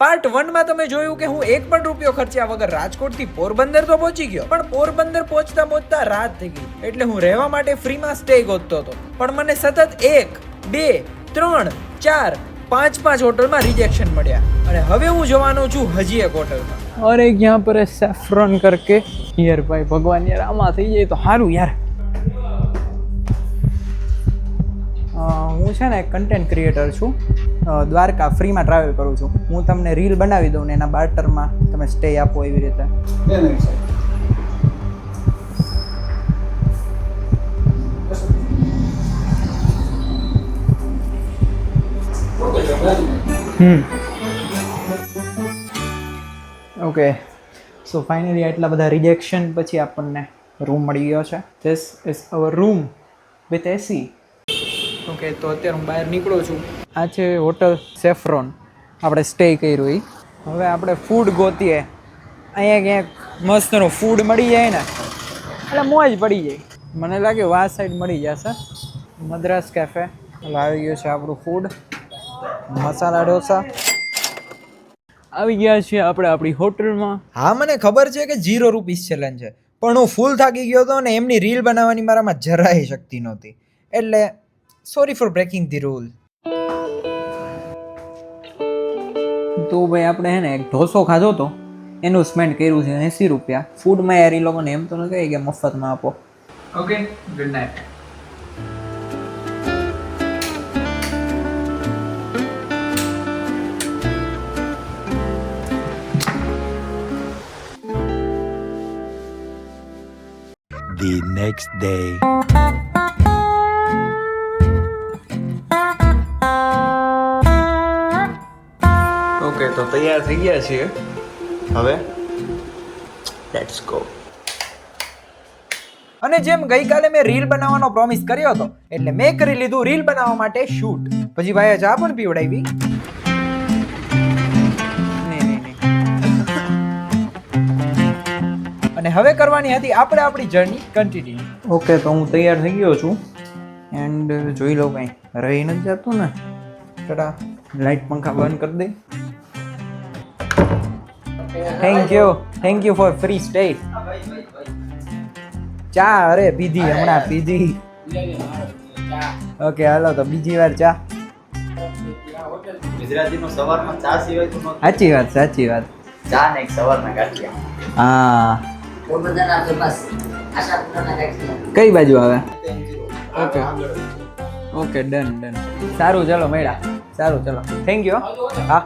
Part વનમાં તમે જોયું કે હું એક પણ રૂપિયો ખર્ચ્યા વગર રાજકોટથી પોરબંદર તો પહોંચી ગયો, પણ પોરબંદર પહોંચતા પહોંચતા રાત થઈ ગઈ. એટલે હું રહેવા માટે ફ્રીમાં સ્ટે ગોતતો હતો. પણ મને સતત એક, બે, ત્રણ, ચાર, પાંચ પાંચ હોટલમાં રિજેક્શન મળ્યા. અને હવે હું જવાનો છું હજી એક હોટલમાં. અરે, ક્યાં પર સેફ્રોન કરકે? યાર ભાઈ, ભગવાન યાર, આમાં થઈ જાય તો સારું યાર. હું છે ને કન્ટેન્ટ ક્રિએટર છું. દ્વારકા ફ્રીમાં ટ્રાવેલ કરું છું. હું તમને રીલ બનાવી દઉં ને એના બાર્ટરમાં તમે સ્ટે આપો એવી રીતે. ઓકે સો ફાઇનલી આટલા બધા રિજેક્શન પછી આપણને રૂમ મળી ગયો છે. This is our room with AC okay તો અત્યારે હું બહાર નીકળું છું. આ છે હોટલ સેફ્રોન. આપણે સ્ટે કર્યું એ હવે આપણે ફૂડ ગોતીએ. અહીંયા ક્યાંક મસ્તનું ફૂડ મળી જાય ને. એટલે મોજ પડી જાય. મને લાગે વા સાઈડ મળી જશે. મદ્રાસ કેફે આવી ગયું છે આપણું ફૂડ મસાલા ઢોસા. આવી ગયા છીએ આપણે આપણી હોટલમાં. હા, મને ખબર છે કે જીરો રૂપીસ ચેલેન્જ છે. પણ હું ફૂલ થાકી ગયો હતો અને એમની રીલ બનાવવાની મારામાં જરાય શક્તિ નહોતી. એટલે sorry for breaking the rule તો ભાઈ આપણે હે ને એક ઢોસો ખાધો તો એનું સ્પેન્ડ કર્યું છે એંસી રૂપિયા. ફૂડમાં યાર એ લોકોને એમ તો ન કહે કે મફતમાં આપો. Okay good night the next day. Okay તો તૈયાર થઈ ગયા છીએ. હવે? લેટ્સ ગો અને જેમ ગઈકાલે મેં રીલ બનાવવાનો પ્રોમિસ કર્યો હતો એટલે મેં કરી લીધું રીલ બનાવવા માટે શૂટ પછી ભાઈએ ચા પણ પીવડાવી. અને હવે કરવાની હતી આપણે આપણી જર્ની કન્ટિન્યુ ઓકે તો હું તૈયાર થઈ ગયો છું. એન્ડ જોઈ લો કંઈ. રહી નથી જતું ને. ટાટા. લાઇટ પંખા બંધ કરી દે. Thank you thank you for free stay ચા અરે પીધી હમણાં પીધી. ઓકે હાલો તો બીજી વાર ચા. ગુજરાતીમાં સવારમાં ચા સિવાય સાચી વાત સાચી વાત. ચા ને એક સવારના ગાંઠિયા. હા. કઈ બાજુ આવે? ઓકે ઓકે ડન ડન સારું ચલો મેળા સારું ચલો. થેન્ક યુ હા.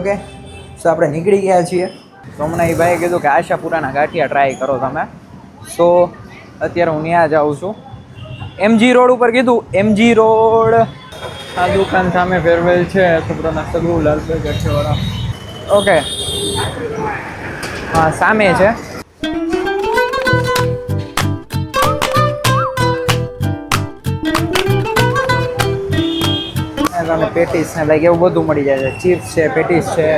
ઓકે સો આપણે નીકળી ગયા છીએ. તો હમણાં એ ભાઈએ કીધું કે આશાપુરાના ગાંઠિયા ટ્રાય કરો તમે. સો અત્યારે હું ત્યાં જાઉં છું. એમજી રોડ ઉપર કીધું એમજી રોડ આ દુકાન સામે ફેરવેલ છે છોકરાના સગુ લાલભાઈ ગાંઠિયાવાળા. ઓકે હા, સામે છે. પેટીસ ને લાઈક એવું બધું મળી જાય છે. ચિપ્સ છે, પેટીસ છે.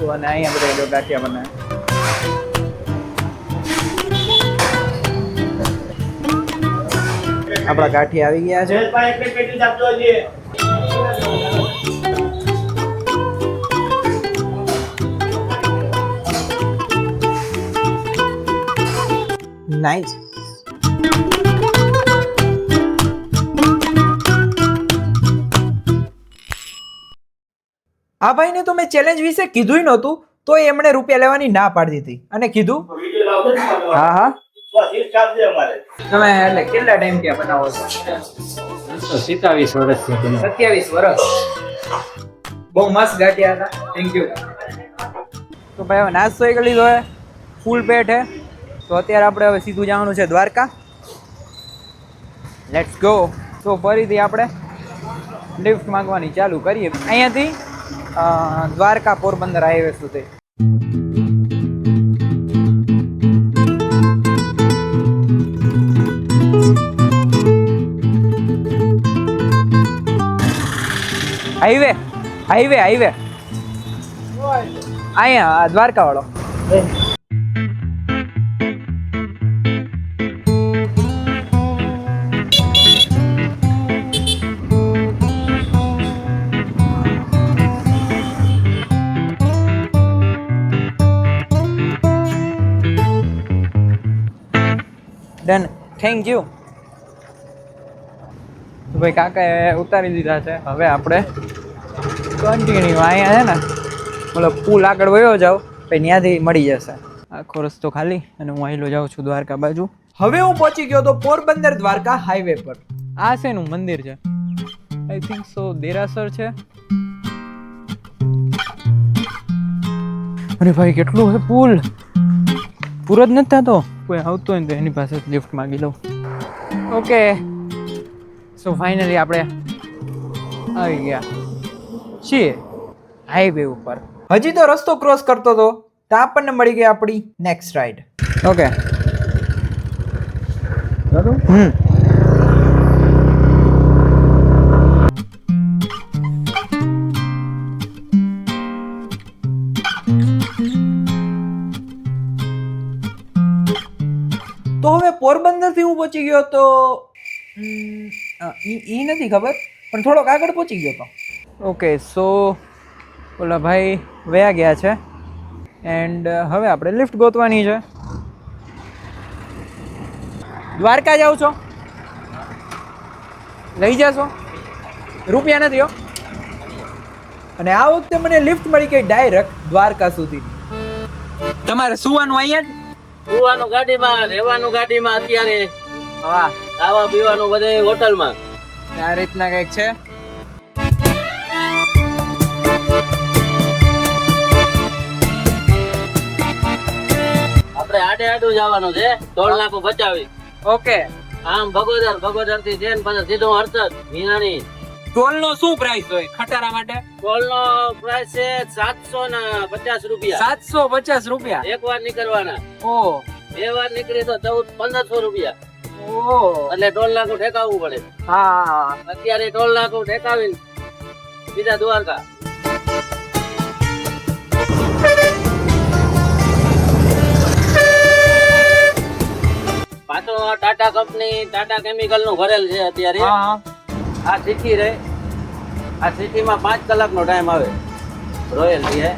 શું અને અહીંયા બધા જો ગાંઠિયા બનાવે આપણા ગાંઠિયા આવી ગયા છે. નાઇસ આ ભાઈને તો મેં ચેલેન્જ વિશે કીધું નહોતું તો એમણે રૂપિયા લેવાની ના પાડી દીધી. અને કીધું હા હા. તમે એટલે કેટલા ટાઈમ ત્યાં બનાવો છો? વર્ષથી સત્યાવીસ વર્ષ. બહુ મસ્ત ગાંઠિયા હતા. થેન્ક યુ તો ભાઈ હવે નાસ્તો એ કરી લીધો હે. ફૂલ પેટ હે. તો અત્યારે આપણે હવે સીધું જવાનું છે દ્વારકા. લેટ્સ ગો તો ફરીથી આપણે લિફ્ટ માંગવાની ચાલુ કરીએ. અહીંયાથી દ્વારકા પોરબંદર હાઈવે સુધી. હાઈવે હાઈવે હાઈવે અહીંયા દ્વારકા વાળો ડન થેન્ક યુ ભાઈ કાકાએ ઉતારી દીધા છે. હવે આપણે કન્ટિન્યુ અહીંયા છે ને, મતલબ પુલ આગળ વયો જાવ પછી ત્યાંથી મળી જશે. આખો રસ્તો ખાલી અને હું અહીંલો જાઉં છું દ્વારકા બાજુ. હવે હું પહોંચી ગયો તો પોરબંદર દ્વારકા હાઈવે પર. આ શેનું મંદિર છે. આઈ થિંક સો દેરાસર છે. અરે ભાઈ, કેટલું છે પુલ પૂરો જ નથી થતો? કોઈ આવતો હોય ને તો એની પાસે લિફ્ટ માગી લઉં. ઓકે સો ફાઇનલી આપણે આવી ગયા. છીએ. હાઈવે ઉપર. હજી તો રસ્તો ક્રોસ કરતો હતો. તો આપણને મળી ગઈ આપણી next ride okay hmm. Porbandar હું પહોંચી ગયો તો ઈ નથી ખબર, પણ થોડોક આગળ પહોંચી ગયો તો. ઓકે, સો ઓલા ભાઈ વયા ગયા છે. એન્ડ હવે આપણે લિફ્ટ ગોતવાની છે. દ્વારકા જાઓ છો? લઈ જશો? રૂપિયા નથી હો. અને આ વખતે મને લિફ્ટ મળી ગઈ ડાયરેક્ટ દ્વારકા સુધી. તમારે સુવાનું અહીંયા સુવાનું ગાડીમાં રહેવાનું ગાડીમાં અત્યારે હા. ખાવા પીવાનું બધે હોટલમાં. આ રીતના કંઈક છે? આપણે આડે આડું જવાનું છે દોઢ લાખ બચાવી ઓકે. આમ ભગોદર ભગોદરથી છે ને પછી સીધો હરસદ મીનાની ટોલનો શું પ્રાઇસ હોય ખટારા માટે? ટોલ નો પ્રાઇસ છે સાતસો ને પચાસ રૂપિયા. સાતસો પચાસ રૂપિયા? એક વાર નીકળવાના. ઓ. બે વાર નીકળી તો ચૌદ પંદરસો રૂપિયા. ઓ. એટલે ટોલ નાકું ઠેકાવવું પડે. હા. અત્યારે ટોલ નાકું ઠેકાવીને બીજા દ્વારકા. પાછો ટાટા કંપની ટાટા કેમિકલનું ભરેલ છે અત્યારે. આ સિટી રહે. આ સિટીમાં પાંચ કલાકનો ટાઈમ આવે. રોયલ્ટી હે.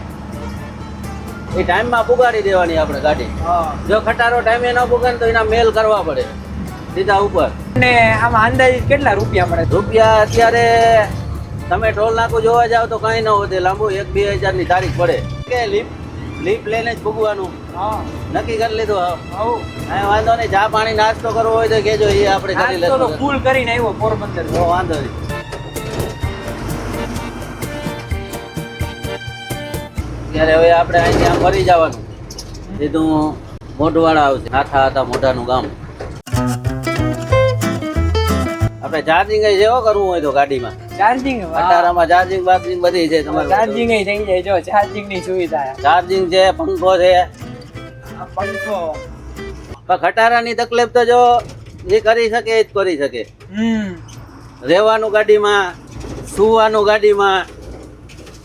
એ ટાઈમમાં પુગાડી દેવાની આપણે ગાડી. જો ખટારો ટાઈમે ન પુગાડે તો એના મેલ કરવા પડે. સીધા ઉપર. ને આમાં અંદાજિત કેટલા રૂપિયા મળે? રૂપિયા અત્યારે તમે ટોલ નાકું જોવા જાવ તો કઈ ન વધે લાંબુ એક બે હજારની તારીખ પડે. કે લીપ? લીપ લઈને જ ભૂગવાનું નક્કી કરી લીધું હા. કાંઈ વાંધો નહીં ચા પાણી નાસ્તો કરવો હોય તો કેજો એ આપણે કરી લેશું. ફૂલ કરીને આવ્યો પોરબંદર. વાંધો નહીં. ત્યારે હવે આપણે અહીંથી આમ ફરી જવાનું. સીધું મોઢવાડા આવશે. નાથા હતા મોઢાનું ગામ. આપણે ચાર્જિંગ જેવો કરવું હોય તો ગાડીમાં. ચાર્જિંગ અટારામાં ચાર્જિંગ બાર્જિંગ બધી છે તમારે. ચાર્જિંગ થઈ જાય જો ચાર્જિંગની સુવિધા. ચાર્જિંગ છે પંખો છે. પંખો પણ ખટારાની તકલીફ તો જો જે કરી શકે એ જ કરી શકે. હમ. રહેવાનું ગાડીમાં સુવાનું ગાડીમાં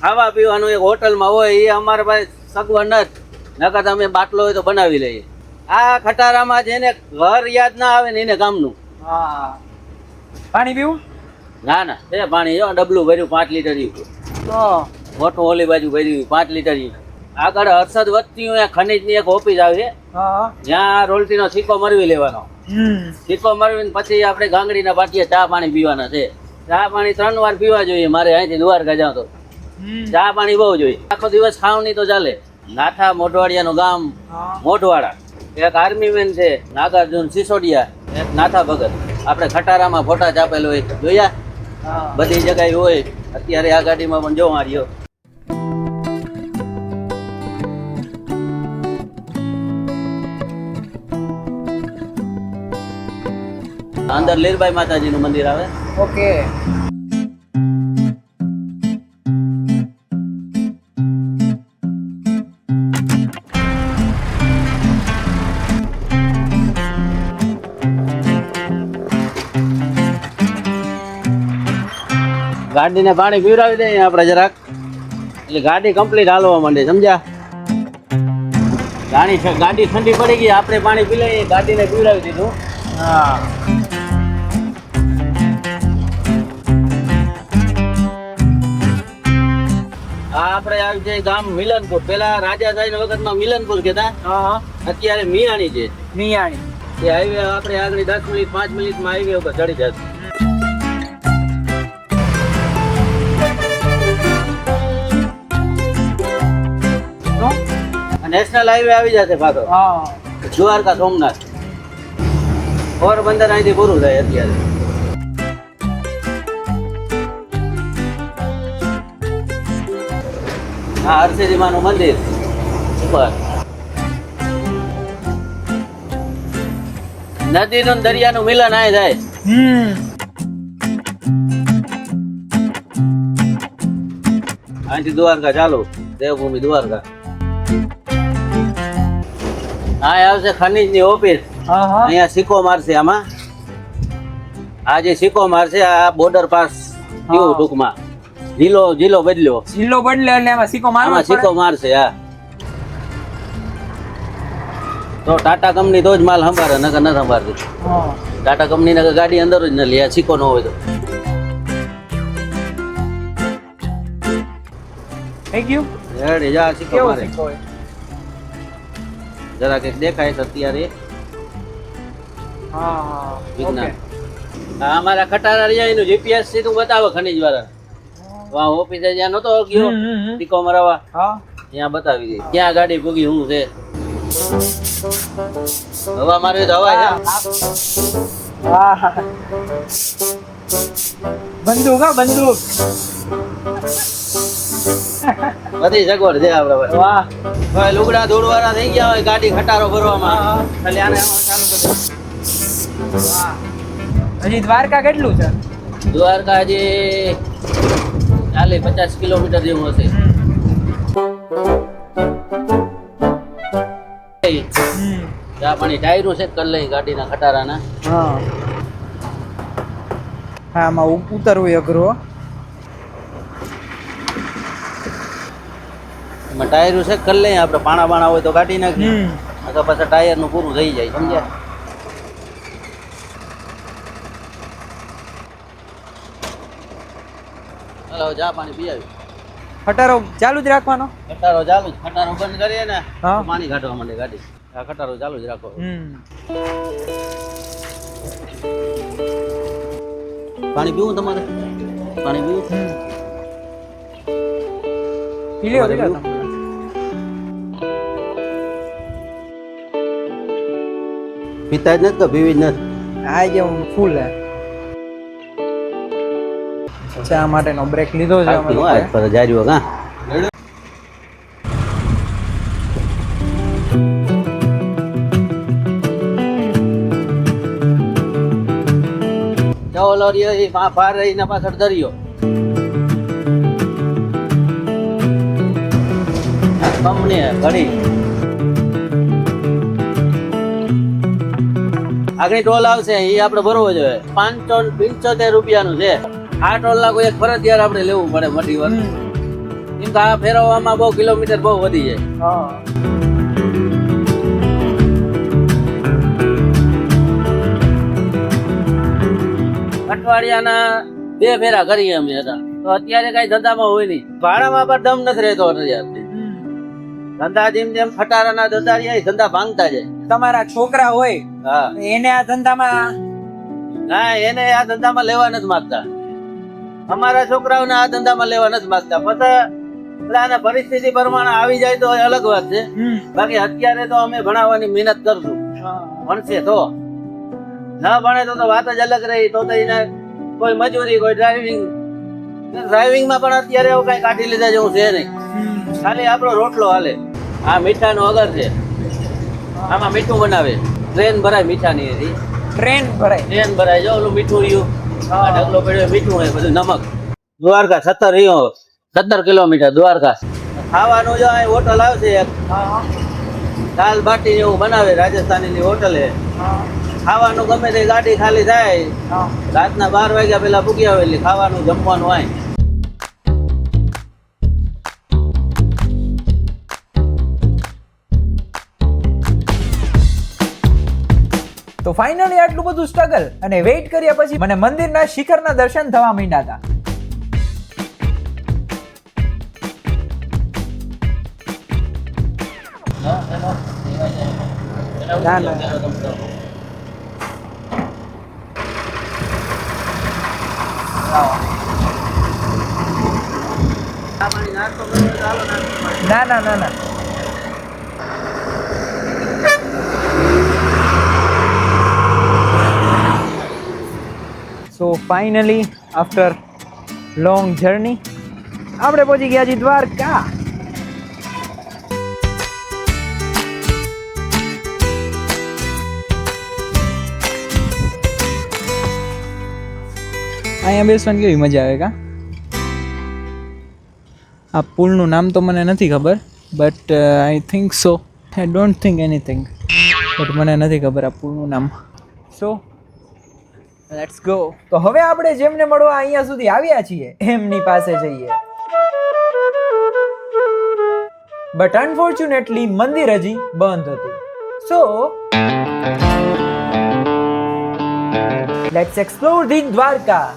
ખાવા પીવાનું એક હોટલમાં હોય એ અમારા પાસે સગવડ નથી. નકર તમે બાટલો હોય તો બનાવી લઈએ. આ ખટારામાં જેને ઘર યાદ ના આવે ને એને કામનું હા. પાણી પીવું? ના ના. એ પાણી જો ડબલું ભર્યું પાંચ લીટર તો. મોટું ઓલી બાજુ ભર્યું પાંચ લીટર આગળ હર્ષદ ખનીજની એક ઓફિસ આવી હા. રોલટી નો સિક્કો મરવી લેવાનો. સિક્કો મરવીને પછી આપણે ગાંગડીના પાટીએ ચા પાણી પીવાના છે. ચા પાણી ત્રણ વાર પીવા જોઈએ મારે અહીંથી દ્વારકા જાઉં તો. ચા પાણી બહુ જોઈએ. આખો દિવસ ખાવ તો ચાલે. નાથા મોઢવાડિયા નું ગામ મોઢવાડા. એક આર્મી મેન છે નાગાર્જુન સિસોડિયા. એક નાથા ભગત. આપણે ખટારામાં ફોટા ચાપેલો હોય. જોયા? બધી જગ્યાએ હોય. અત્યારે આ ગાડીમાં પણ જોવા રહ્યો અંદર લીરબાઈ માતાજીનું મંદિર આવે. ઓકે. ગાડીને પાણી પીવડાવી દઈએ આપણે જરાક. એટલે ગાડી કમ્પ્લીટ હાલવા માંડે સમજ્યા? ગાડી ગાડી ઠંડી પડી ગઈ આપણે પાણી પી લઈએ. ગાડીને પીવડાવી દીધું. હા. આપણે આવી જાય ગામ મિલનપુર પેલા રાજાશાહી વખતમાં મિલનપુર કેતા અત્યારે મિયાણી છે. મિયાણી. એ હાઈવે આપણે આગળ દસ મિનિટ પાંચ મિનિટમાં હાઈવે ઉપર ચડી જશે. નેશનલ હાઈવે આવી જશે પાછો હા. દ્વારકા સોમનાથ. પોરબંદર અહીંથી પૂરું થાય અત્યારે. હા હરસિદ્ધિ માનું મંદિર. ઉપર. નદીનું દરિયા દરિયાનું મિલન આય થાય અહીંથી દ્વારકા ચાલુ. દેવભૂમિ દ્વારકા. હા આવશે ખનીજની ઓફિસ અહીંયા સિક્કો મારશે આમાં. આ જે સિક્કો મારશે આ બોર્ડર પાસ કેવું. ટૂંકમાં? જિલ્લો જિલ્લો બદલ્યો જિલ્લો બદલે એટલે એમાં સિક્કો મારવા. સિક્કો મારશે હા. તો ટાટા કંપની તો જ માલ સંભાળે નકર ન સંભાળતી. ટાટા કંપની નકર ગાડી અંદર જ ન લે સિક્કો ન હોય તો. થઈ ગયું? રેડી જા સિક્કો મારે. જરા કંઈક દેખાય છે અત્યારે. હા હા. વિજ્ઞાન. અમારા ખટારા રહ્યા એનું જીપીએસ સીધું બતાવે ખનીજ વાળા વાહ ઓફિસે જ્યાં નતો ગયો ટીકો. મરાવા હા. ત્યાં બતાવી દે. ક્યાં ગાડી પૂગી શું છે? હવા મારે તો હવા હા? હા બંદૂક હા બંદૂક. બધી સગવડ છે આપડે ભાઈ. વાહ. હવે લુગડા ધોળવાળા થઈ ગયા હોય ગાડી ખટારો ભરવામાં. હા. ખાલી આને ચાલુ કરી હજી દ્વારકા કેટલું છે? દ્વારકા હજી ચાલીસ પચાસ કિલોમીટર જેવું હશે. આપણી ટાયરો પાણી કરી લઈ ગાડીના ખટારાના. હા. હા આમાં ઉતરવું અઘરો. એમાં ટાયરું છે કરી લઈએ આપણે પાણા બાણા હોય તો કાઢી નાખીએ. તો પછી ટાયરનું પૂરું થઈ જાય સમજ્યા? હાલો ચા પાણી પી આવી ખટારો ચાલુ જ રાખવાનો? ખટારો ચાલુ જ. ખટારો બંધ કરીએ ને પાણી કાઢવા માંડે ગાડી. આ ખટારો ચાલુ જ રાખો. પાણી પીવું તમારે? પાણી પીવું? પી લ્યો. પીતા જ નથી તો પીવી જ નથી. આજે હું ફૂલ હે. ચા માટેનો બ્રેક લીધો છે અમે લોકોએ. રહ્યો એ રહીને પાછળ દરિયો. કંપની ઘડી. આગળ ટોલ આવશે એ આપણે ભરવો જોઈએ પાંચસો પંચોતેર રૂપિયાનું છે. આ ટોલ કોઈ એક ફરજિયાત આપણે લેવું પડે મોટી વાર. કેમ કે આ ફેરવવામાં બહુ કિલોમીટર બહુ વધી જાય. અઠવાડિયાના બે ફેરા કરીએ અમે હતા. તો અત્યારે કઈ ધંધામાં હોય નહીં. ભાડામાં પણ દમ નથી રહેતો અત્યારે. ધંધા જેમ જેમ ફટારાના ધંધા એ ધંધા ભાંગતા જાય. તમારા છોકરા હોય એને આ ધંધામાં ના એને આ ધંધામાં લેવા નથી માંગતા. અમારા છોકરાઓને આ ધંધામાં લેવા નથી માંગતા. પછી આને પરિસ્થિતિ પ્રમાણે આવી જાય તો અલગ વાત છે. બાકી અત્યારે તો અમે ભણાવવાની મહેનત કરશું. ભણશે તો. ન ભણે તો તો વાત જ અલગ રહી. તો એને કોઈ મજૂરી કોઈ ડ્રાઇવિંગ ડ્રાઇવિંગમાં પણ અત્યારે એવું કઈ કાઢી લીધા જેવું છે નહીં. ખાલી આપણો રોટલો હાલે. આ મીઠાનો અગર છે. આમાં મીઠું બનાવે. ટ્રેન ભરાય મીઠાની એથી. ટ્રેન ભરાય. ટ્રેન ભરાય. જો ઓલું મીઠું રહ્યું. આ ઢગલો પડ્યો મીઠું હોય બધું નમક. દ્વારકા સત્તર રહ્યો સત્તર કિલોમીટર દ્વારકા. ખાવાનું જો અહીં હોટલ આવશે એક. દાલ બાટી એવું બનાવે રાજસ્થાનીની હોટલ. છે ખાવાનું ગમે તે ગાડી ખાલી થાય. રાતના બાર વાગ્યા પેલા પૂગી આવેલી ખાવાનું જમવાનું હોય. તો ફાઇનલી આટલું બધું સ્ટ્રગલ અને વેઇટ કર્યા પછી મને મંદિરના શિખરના દર્શન થવા માંડ્યા હતા. ના ના ના ના. So finally after long journey આપણે પહોંચી ગયા છીએ દ્વારકા. અહીંયા બેસવાની કેવી મજા આવે કા? આ પુલનું નામ તો મને નથી ખબર but I think so I don't think anything but મને નથી ખબર આ પુલનું નામ. સો લેટ્સ ગો તો હવે આપણે જેમને મળવા અહીંયા સુધી આવ્યા છીએ, એમની પાસે જઈએ. બટ અનફોર્ચ્યુનેટલી મંદિર હજી બંધ હતું. So let's explore the Dwarka.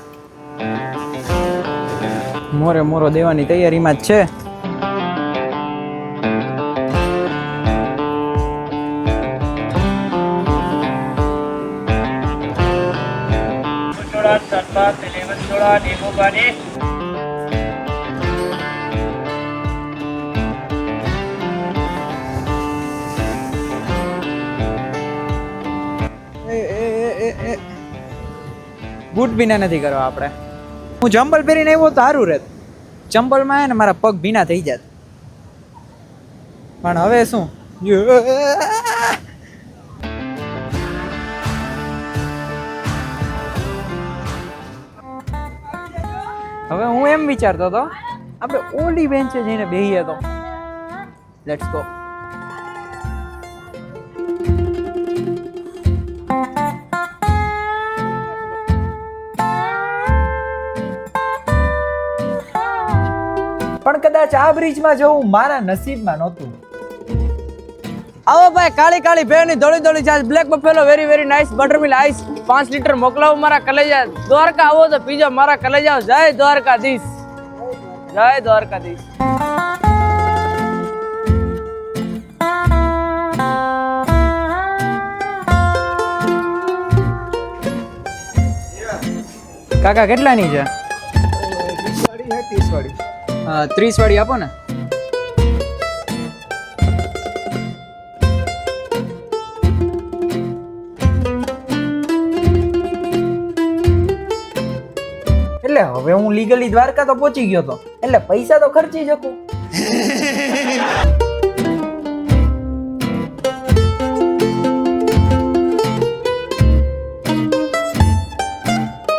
મોરે મોરો દેવાની તૈયારીમાં જ છે. બૂટ ભીના નથી કરવા આપણે. હું ચંપલ પહેરીને આવ્યો તો સારું રહેત. ચંપલમાં ને મારા પગ ભીના થઈ જાત. પણ હવે શું? હવે હું એમ વિચારતો હતો, આપણે ઓલી બેન્ચે જઈને બેહીએ તો. લેટ્સ ગો પણ કદાચ આ બ્રિજમાં જવું મારા નસીબમાં નહોતું. આવો ભાઈ, કાળી કાળી ભેળની દોડી દોડી જાય black buffalo very very nice buttermilk ice પાંચ લીટર મોકલાવો મારા કલેજા. દ્વારકા આવો તો પીજો. મારા કલેજા જય દ્વારકાધીશ. જય દ્વારકાધીશ. કાકા, કેટલાની છે? ત્રીસ વાળી આપો ને. હવે હું લીગલી દ્વારકા તો પહોંચી ગયો તો. એટલે પૈસા તો ખર્ચી શકું.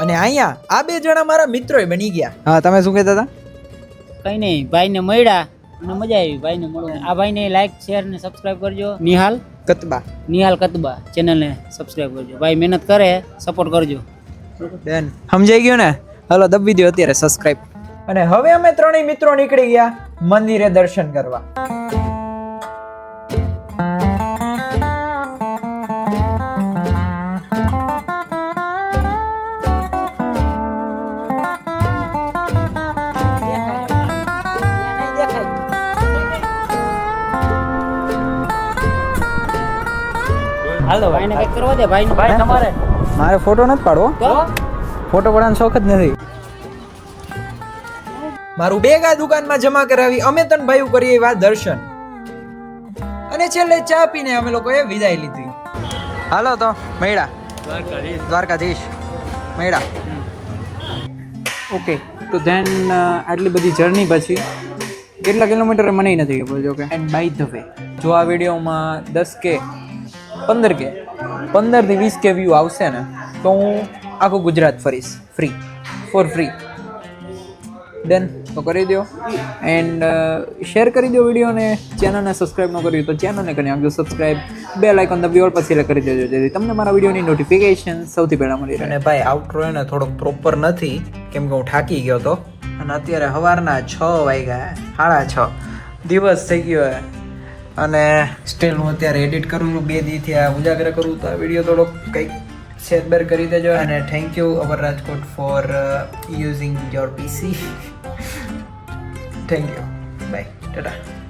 અને અહીંયા આ બે જણા મારા મિત્રોય બની ગયા. હા તમે શું કહેતા હતા? કઈ નહીં ભાઈને મળ્યા અને મજા આવી ભાઈને મળવા. આ ભાઈને લાઈક શેર ને સબસ્ક્રાઇબ કરજો. નિહાલ? કતબા. નિહાલ કતબા. ચેનલને સબસ્ક્રાઇબ કરજો. ભાઈ મહેનત કરે સપોર્ટ કરજો. ડન સમજાઈ ગયો ને? હલો દબી દો અત્યારે સબસ્ક્રાઇબ અને હવે અમે ત્રણેય મિત્રો નીકળી ગયા મંદિરે દર્શન કરવા. હાલો ભાઈને કઈ કરવા દે ભાઈ ભાઈ તમારે. મારે ફોટો નથી પાડવો. તો? ફોટો પાડવાનો શોખ જ નથી. મારું બેગ આ દુકાનમાં જમા કરાવી અમે તન ભાઈ કરીએ એવા દર્શન. અને છેલ્લે ચા પીને અમે લોકોએ વિદાય લીધી. હાલો તો મૈડા. દ્વારકાધીશ. મૈડા. ઓકે તો ધેન આટલી બધી જર્ની પછી કેટલા કિલોમીટર એ મને નથી ખબર જો કે? એન્ડ બાય ધ વે જો આ વિડીયોમાં દસ કે પંદર કે પંદરથી વીસ કે વ્યૂ આવશે ને તો હું આખું ગુજરાત ફરીશ. ફ્રી ફોર ફ્રી ડન તો કરી દો એન્ડ શેર કરી દો વિડીયોને. ચેનલને સબસ્ક્રાઈબ ન કર્યું તો ચેનલને કરી નાખજો. સબસ્ક્રાઈબ બે લાઇકન દબી ઓલ પછી કરી દેજો. જેથી તમને મારા વિડીયોની નોટિફિકેશન સૌથી પહેલાં મળી અને ભાઈ આઉટરો એને થોડોક પ્રોપર નથી. કેમ કે હું થાકી ગયો તો. અને અત્યારે સવારના છ વાગ્યા. સાડા છ. દિવસ થઈ ગયો અને સ્ટીલ હું અત્યારે એડિટ કરું છું. બે દીથી આ ઉજાગર કરું તો આ વીડિયો થોડોક કંઈક શેરબેર કરી દેજો અને thank you our Rajkot for using your PC thank you bye tata